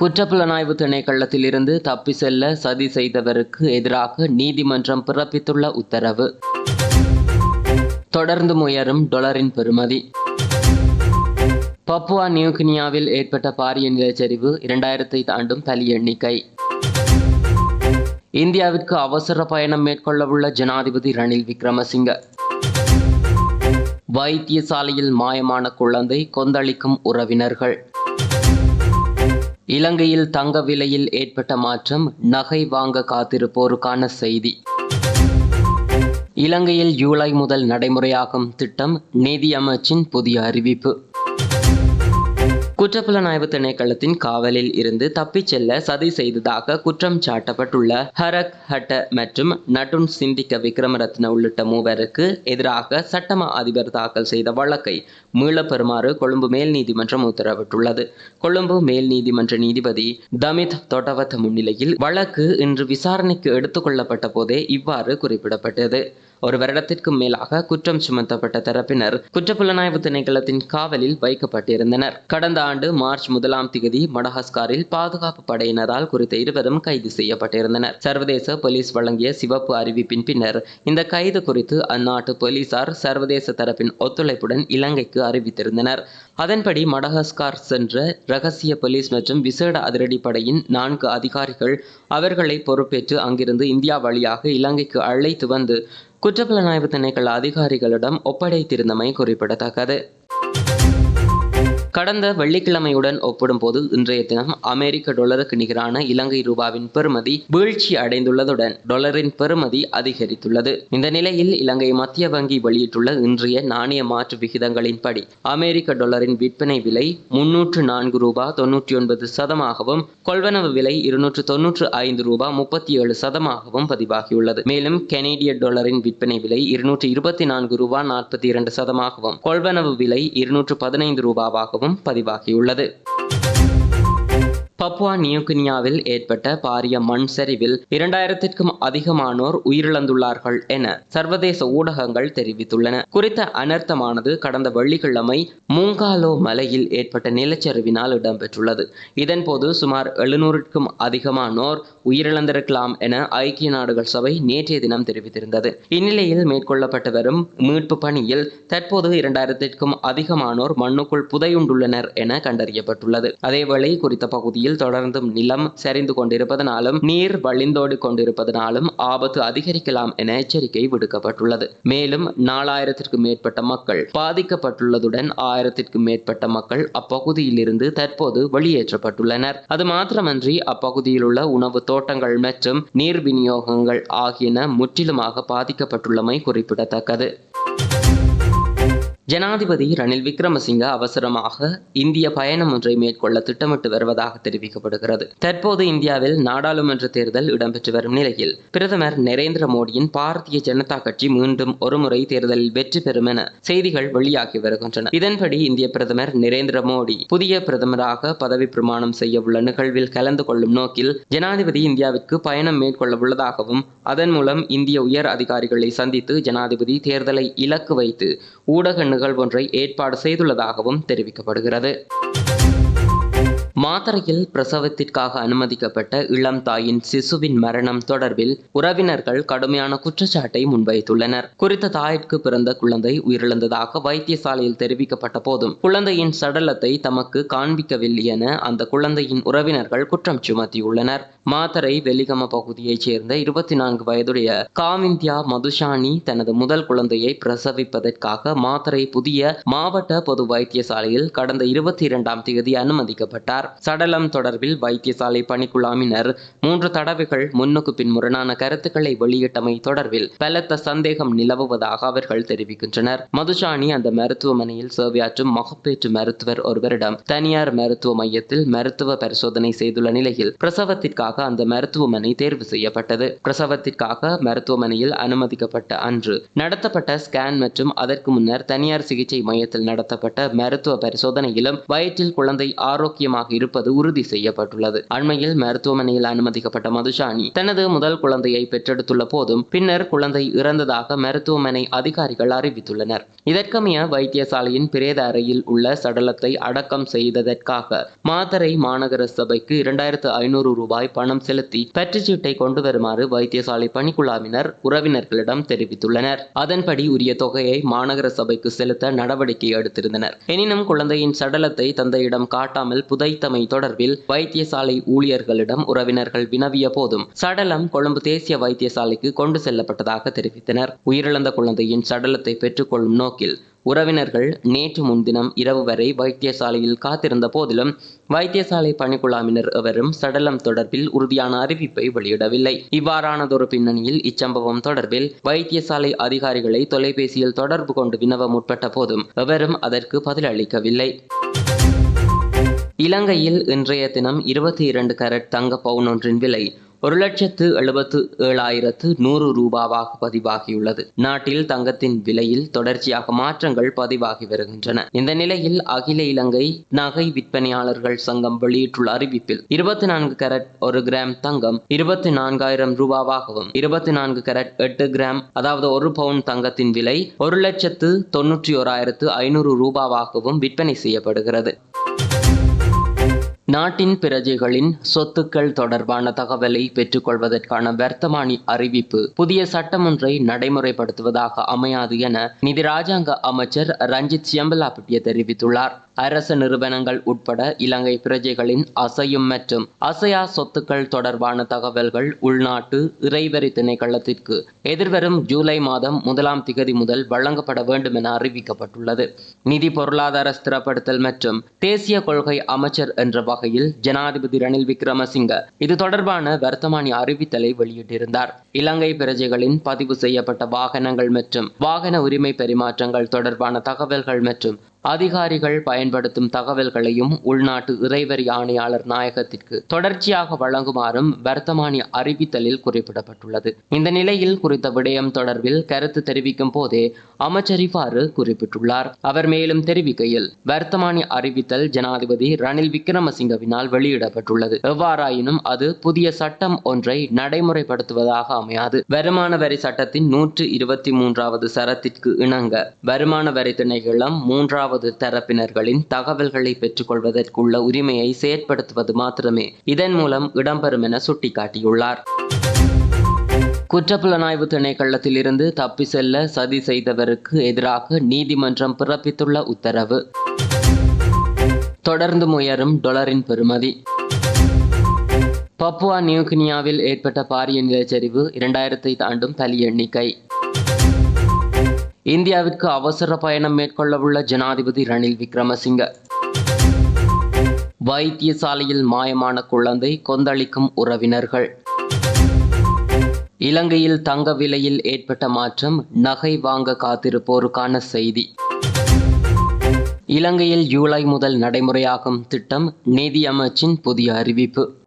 குற்றப்புலனாய்வு திணைக்களத்தில் இருந்து தப்பி செல்ல சதி செய்தவருக்கு எதிராக நீதிமன்றம் பிறப்பித்துள்ள உத்தரவு. தொடர்ந்து முயரும் டொலரின் பெறுமதி. பப்புவா நியூகினியாவில் ஏற்பட்ட பாரிய நிலச்சரிவு இரண்டாயிரத்தை தாண்டும் பலி எண்ணிக்கை. இந்தியாவிற்கு அவசர பயணம் மேற்கொள்ளவுள்ள ஜனாதிபதி ரணில் விக்ரமசிங்க. வைத்தியசாலையில் மாயமான குழந்தை கொந்தளிக்கும் உறவினர்கள். இலங்கையில் தங்க விலையில் ஏற்பட்ட மாற்றம் நகை வாங்க காத்திருப்போருக்கான செய்தி. இலங்கையில் ஜூலை முதல் நடைமுறையாகும் திட்டம் நிதி அமைச்சின் புதிய அறிவிப்பு. குற்றப்புலனாய்வு திணைக்களத்தின் காவலில் இருந்து தப்பிச் செல்ல சதி செய்ததாக குற்றம் சாட்டப்பட்டுள்ள ஹரக் ஹட்ட மற்றும் நட்டுன் சிந்திக்க விக்ரமரத்ன உள்ளிட்ட மூவருக்கு எதிராக சட்டமா அதிபர் தாக்கல் செய்த வழக்கை மீளப் பெறுமாறு கொழும்பு மேல் நீதிமன்றம் உத்தரவிட்டுள்ளது. கொழும்பு மேல் நீதிமன்ற நீதிபதி தமித் தொட்டவத் முன்னிலையில் வழக்கு இன்று விசாரணைக்கு எடுத்துக்கொள்ளப்பட்ட போதே இவ்வாறு குறிப்பிடப்பட்டது. ஒரு வருடத்திற்கும் மேலாக குற்றம் சுமத்தப்பட்ட தரப்பினர் குற்றப்புலனாய்வு திணைக்களத்தின் காவலில் வைக்கப்பட்டிருந்தனர். கடந்த ஆண்டு மார்ச் முதலாம் திகதி மடகாஸ்காரில் பாதுகாப்பு படையினரால் குறித்த இருவரும் கைது செய்யப்பட்டிருந்தனர். சர்வதேச போலீஸ் வழங்கிய சிவப்பு அறிவிப்பின் பின்னர் இந்த கைது குறித்து அந்நாட்டு போலீசார் சர்வதேச தரப்பின் ஒத்துழைப்புடன் இலங்கைக்கு அறிவித்திருந்தனர். அதன்படி மடகாஸ்கார் சென்ற ரகசிய போலீஸ் மற்றும் விசேட அதிரடிப்படையின் நான்கு அதிகாரிகள் அவர்களை பொறுப்பேற்று அங்கிருந்து இந்தியா வழியாக இலங்கைக்கு அழைத்து வந்து குற்றப்புலனாய்வு திணைக்கள அதிகாரிகளிடம் ஒப்படைத்திருந்தமை குறிப்பிடத்தக்கது. கடந்த வெள்ளிக்கிழமையுடன் ஒப்பிடும்போது இன்றைய தினம் அமெரிக்க டொலருக்கு நிகரான இலங்கை ரூபாவின் பெறுமதி வீழ்ச்சி அடைந்துள்ளதுடன் டொலரின் பெறுமதி அதிகரித்துள்ளது. இந்த நிலையில் இலங்கை மத்திய வங்கி வெளியிட்டுள்ள இன்றைய நாணய மாற்று விகிதங்களின்படி அமெரிக்க டொலரின் விற்பனை விலை முன்னூற்று நான்கு ரூபாய் தொன்னூற்றி ஒன்பது சதமாகவும் கொள்வனவு விலை இருநூற்று தொன்னூற்று ஐந்து ரூபாய் முப்பத்தி ஏழு சதமாகவும் பதிவாகியுள்ளது. மேலும் கெனேடிய டொலரின் விற்பனை விலை இருநூற்று இருபத்தி நான்கு ரூபாய் நாற்பத்தி இரண்டு சதமாகவும் கொள்வனவு விலை இருநூற்று பதினைந்து ரூபாவாகவும் பதிவாகியுள்ளது. பப்புவா நியூகினியாவில் ஏற்பட்ட பாரிய மண் சரிவில் இரண்டாயிரத்திற்கும் அதிகமானோர் உயிரிழந்துள்ளார்கள் என சர்வதேச ஊடகங்கள் தெரிவித்துள்ளன. குறித்த அனர்த்தமானது கடந்த வெள்ளிக்கிழமை மூங்காலோ மலையில் ஏற்பட்ட நிலச்சரிவினால் இடம்பெற்றுள்ளது. இதன்போது சுமார் எழுநூறுக்கும் அதிகமானோர் உயிரிழந்திருக்கலாம் என ஐக்கிய நாடுகள் சபை நேற்றைய தினம் தெரிவித்திருந்தது. இந்நிலையில் மேற்கொள்ளப்பட்டு வரும் மீட்பு பணியில் தற்போது இரண்டாயிரத்திற்கும் அதிகமானோர் மண்ணுக்குள் புதையுண்டுள்ளனர் என கண்டறியப்பட்டுள்ளது. அதேவேளை குறித்த பகுதியில் தொடர்ந்தும் நிலம் சரிந்து கொண்டிருப்பதனாலும் நீர் வழிந்தோடி கொண்டிருப்பதனாலும் ஆபத்து அதிகரிக்கலாம் என எச்சரிக்கை விடுக்கப்பட்டுள்ளது. மேலும் நாலாயிரத்திற்கும் மேற்பட்ட மக்கள் பாதிக்கப்பட்டுள்ளதுடன் ஆயிரத்திற்கும் மேற்பட்ட மக்கள் அப்பகுதியிலிருந்து தற்போது வெளியேற்றப்பட்டுள்ளனர். அது மாத்திரமன்றி அப்பகுதியில் உள்ள உணவு தோட்டங்கள் மற்றும் நீர் விநியோகங்கள் ஆகியன முற்றிலுமாக பாதிக்கப்பட்டுள்ளமை குறிப்பிடத்தக்கது. ஜனாதிபதி ரணில் விக்ரமசிங்க அவசரமாக இந்திய பயணம் ஒன்றை மேற்கொள்ள திட்டமிட்டு வருவதாக தெரிவிக்கப்படுகிறது. தற்போது இந்தியாவில் நாடாளுமன்ற தேர்தல் இடம்பெற்று வரும் நிலையில் பிரதமர் நரேந்திர மோடியின் பாரதிய ஜனதா கட்சி மீண்டும் ஒருமுறை தேர்தலில் வெற்றி பெறும் என செய்திகள் வெளியாகி வருகின்றன. இதன்படி இந்திய பிரதமர் நரேந்திர மோடி புதிய பிரதமராக பதவி பிரமாணம் செய்ய உள்ள நிகழ்வில் கலந்து கொள்ளும் நோக்கில் ஜனாதிபதி இந்தியாவிற்கு பயணம் மேற்கொள்ள உள்ளதாகவும் அதன் மூலம் இந்திய உயர் அதிகாரிகளை சந்தித்து ஜனாதிபதி தேர்தலை இலக்கு வைத்து ஊடக நிகழ்வொன்றை ஏற்பாடு செய்துள்ளதாகவும் தெரிவிக்கப்படுகிறது. மாத்தரையில் பிரசவத்திற்காக அனுமதிக்கப்பட்ட இளம் தாயின் சிசுவின் மரணம் தொடர்பில் உறவினர்கள் கடுமையான குற்றச்சாட்டை முன்வைத்துள்ளனர். குறித்த தாயிற்கு பிறந்த குழந்தை உயிரிழந்ததாக வைத்தியசாலையில் தெரிவிக்கப்பட்ட போதும் குழந்தையின் சடலத்தை தமக்கு காண்பிக்கவில்லை என அந்த குழந்தையின் உறவினர்கள் குற்றம் சுமத்தியுள்ளனர். மாத்தரை வெலிகம பகுதியைச் சேர்ந்த இருபத்தி நான்கு வயதுடைய காமிந்தியா மதுஷானி தனது முதல் குழந்தையை பிரசவிப்பதற்காக மாத்தரை புதிய மாவட்ட பொது வைத்தியசாலையில் கடந்த இருபத்தி இரண்டாம் தேதி அனுமதிக்கப்பட்டார். சடலம் தொடர்பில் வைத்தியசாலை பணிக்குழாமினர் மூன்று தடவைகள் முன்னுக்கு பின் முரணான கருத்துக்களை வெளியிட்டமை தொடர்பில் பலத்த சந்தேகம் நிலவுவதாக அவர்கள் தெரிவிக்கின்றனர். மதுசாணி அந்த மருத்துவமனையில் சேவையாற்றும் மகப்பேற்று மருத்துவர் ஒருவரிடம் தனியார் மருத்துவ மையத்தில் மருத்துவ பரிசோதனை செய்துள்ள நிலையில் பிரசவத்திற்காக அந்த மருத்துவமனை தேர்வு செய்யப்பட்டது. பிரசவத்திற்காக மருத்துவமனையில் அனுமதிக்கப்பட்ட அன்று நடத்தப்பட்ட ஸ்கேன் மற்றும் அதற்கு முன்னர் தனியார் சிகிச்சை மையத்தில் நடத்தப்பட்ட மருத்துவ பரிசோதனையிலும் வயிற்றில் குழந்தை ஆரோக்கியமாக இருப்பது உறுதி செய்யப்பட்டுள்ளது. அண்மையில் மருத்துவமனையில் அனுமதிக்கப்பட்ட மதுஷானி தனது முதல் குழந்தையை பெற்றெடுத்துள்ள போதும் பின்னர் குழந்தை இறந்ததாக மருத்துவமனை அதிகாரிகள் அறிவித்துள்ளனர். இதற்கமைய வைத்தியசாலையின் பிரேத அறையில் உள்ள சடலத்தை அடக்கம் செய்ததற்காக மாத்தரை மாநகர சபைக்கு இரண்டாயிரத்து ஐநூறு ரூபாய் பணம் செலுத்தி பற்றுச்சீட்டை கொண்டு வருமாறு வைத்தியசாலை பணிக்குழாவினர் உறவினர்களிடம் தெரிவித்துள்ளனர். அதன்படி உரிய தொகையை மாநகர சபைக்கு செலுத்த நடவடிக்கை எடுத்திருந்தனர். எனினும் குழந்தையின் சடலத்தை தந்தையிடம் காட்டாமல் புதைத்த புதைத்தமை தொடர்பில் வைத்தியசாலை ஊழியர்களிடம் உறவினர்கள் வினவிய போதும் சடலம் கொழும்பு தேசிய வைத்தியசாலைக்கு கொண்டு செல்லப்பட்டதாக தெரிவித்தனர். உயிரிழந்த குழந்தையின் சடலத்தை பெற்றுக்கொள்ளும் நோக்கில் உறவினர்கள் நேற்று முன்தினம் இரவு வரை வைத்தியசாலையில் காத்திருந்த போதிலும் வைத்தியசாலை பணிக்குழாமினர் எவரும் சடலம் தொடர்பில் உறுதியான அறிவிப்பை வெளியிடவில்லை. இவ்வாறானதொரு பின்னணியில் இச்சம்பவம் தொடர்பில் வைத்தியசாலை அதிகாரிகளை தொலைபேசியில் தொடர்பு கொண்டு வினவ முற்பட்ட போதும் எவரும் அதற்கு பதிலளிக்கவில்லை. இலங்கையில் இன்றைய தினம் இருபத்தி இரண்டு கரட் தங்க பவுன் ஒன்றின் விலை ஒரு லட்சத்து எழுபத்து ஏழாயிரத்து நூறு ரூபாவாக பதிவாகியுள்ளது. நாட்டில் தங்கத்தின் விலையில் தொடர்ச்சியாக மாற்றங்கள் பதிவாகி வருகின்றன. இந்த நிலையில் அகில இலங்கை நகை விற்பனையாளர்கள் சங்கம் வெளியிட்டுள்ள அறிவிப்பில் இருபத்தி நான்கு கரட் ஒரு கிராம் தங்கம் இருபத்தி நான்காயிரம் ரூபாவாகவும் இருபத்தி நான்கு கரட் எட்டு கிராம் அதாவது ஒரு பவுன் தங்கத்தின் விலை ஒரு லட்சத்து தொன்னூற்றி ஓராயிரத்து ஐநூறு ரூபாவாகவும் விற்பனை செய்யப்படுகிறது. நாட்டின் பிரஜைகளின் சொத்துக்கள் தொடர்பான தகவலை பெற்றுக்கொள்வதற்கான வர்த்தமானி அறிவிப்பு புதிய சட்டம் ஒன்றை நடைமுறைப்படுத்துவதாக அமையாது என நிதி ராஜாங்க அமைச்சர் ரஞ்சித் சியம்பலாபட்டிய தெரிவித்துள்ளார். அரசு நிறுவனங்கள் உட்பட இலங்கை பிரஜைகளின் அசையும் மற்றும் அசையா சொத்துக்கள் தொடர்பான தகவல்கள் உள்நாட்டு இறைவரி திணைக்களத்திற்கு எதிர்வரும் ஜூலை மாதம் முதலாம் திகதி முதல் வழங்கப்பட வேண்டும் என அறிவிக்கப்பட்டுள்ளது. நிதி பொருளாதார ஸ்திரப்படுத்தல் மற்றும் தேசிய கொள்கை அமைச்சர் என்ற வகையில் ஜனாதிபதி ரணில் விக்ரமசிங்க இது தொடர்பான வர்த்தமானி அறிவித்தலை வெளியிட்டிருந்தார். இலங்கை பிரஜைகளின் பதிவு செய்யப்பட்ட வாகனங்கள் மற்றும் வாகன உரிமை பரிமாற்றங்கள் தொடர்பான தகவல்கள் மற்றும் அதிகாரிகள் பயன்படுத்தும் தகவல்களையும் உள்நாட்டு இறைவர் ஆணையாளர் நாயகத்திற்கு தொடர்ச்சியாக வழங்குமாறும் வர்த்தமானி அறிவித்தலில் குறிப்பிடப்பட்டுள்ளது. இந்த நிலையில் குறித்த விடயம் தொடர்பில் கருத்து தெரிவிக்கும் போதே அமைச்சர் இவ்வாறு குறிப்பிட்டுள்ளார். அவர் மேலும் தெரிவிக்கையில் வர்த்தமானி அறிவித்தல் ஜனாதிபதி ரணில் விக்ரமசிங்கவினால் வெளியிடப்பட்டுள்ளது. எவ்வாறாயினும் அது புதிய சட்டம் ஒன்றை நடைமுறைப்படுத்துவதாக அமையாது. வருமான வரி சட்டத்தின் நூற்று இருபத்தி மூன்றாவது சரத்திற்கு இணங்க வருமான வரி திணைக்களம் மூன்றாவது தரப்பினர்களின் தகவல்களை பெற்றுக்கொள்வதற்குள்ள உரிமையை செயற்படுத்துவது மாத்திரமே. இதன் மூலம் இடம்பெறும் என சுட்டிக்காட்டியுள்ளார். குற்றப்புலனாய்வு திணைக்களத்தில் இருந்து தப்பி செல்ல சதி செய்தவருக்கு எதிராக நீதிமன்றம் பிறப்பித்துள்ள உத்தரவு. தொடர்ந்து முயரும் டொலரின் பெறுமதி. பப்புவா நியூகினியாவில் ஏற்பட்ட பாரிய நிலச்சரிவு இரண்டாயிரத்தை தாண்டும் தலி எண்ணிக்கை. இந்தியாவிற்கு அவசர பயணம் மேற்கொள்ளவுள்ள ஜனாதிபதி ரணில் விக்ரமசிங்க. வைத்தியசாலையில் மாயமான குழந்தை கொந்தளிக்கும் உறவினர்கள். இலங்கையில் தங்க விலையில் ஏற்பட்ட மாற்றம் நகை வாங்க காத்திருப்போருக்கான செய்தி. இலங்கையில் ஜூலை முதல் நடைமுறையாகும் திட்டம் நிதியமைச்சின் புதிய அறிவிப்பு.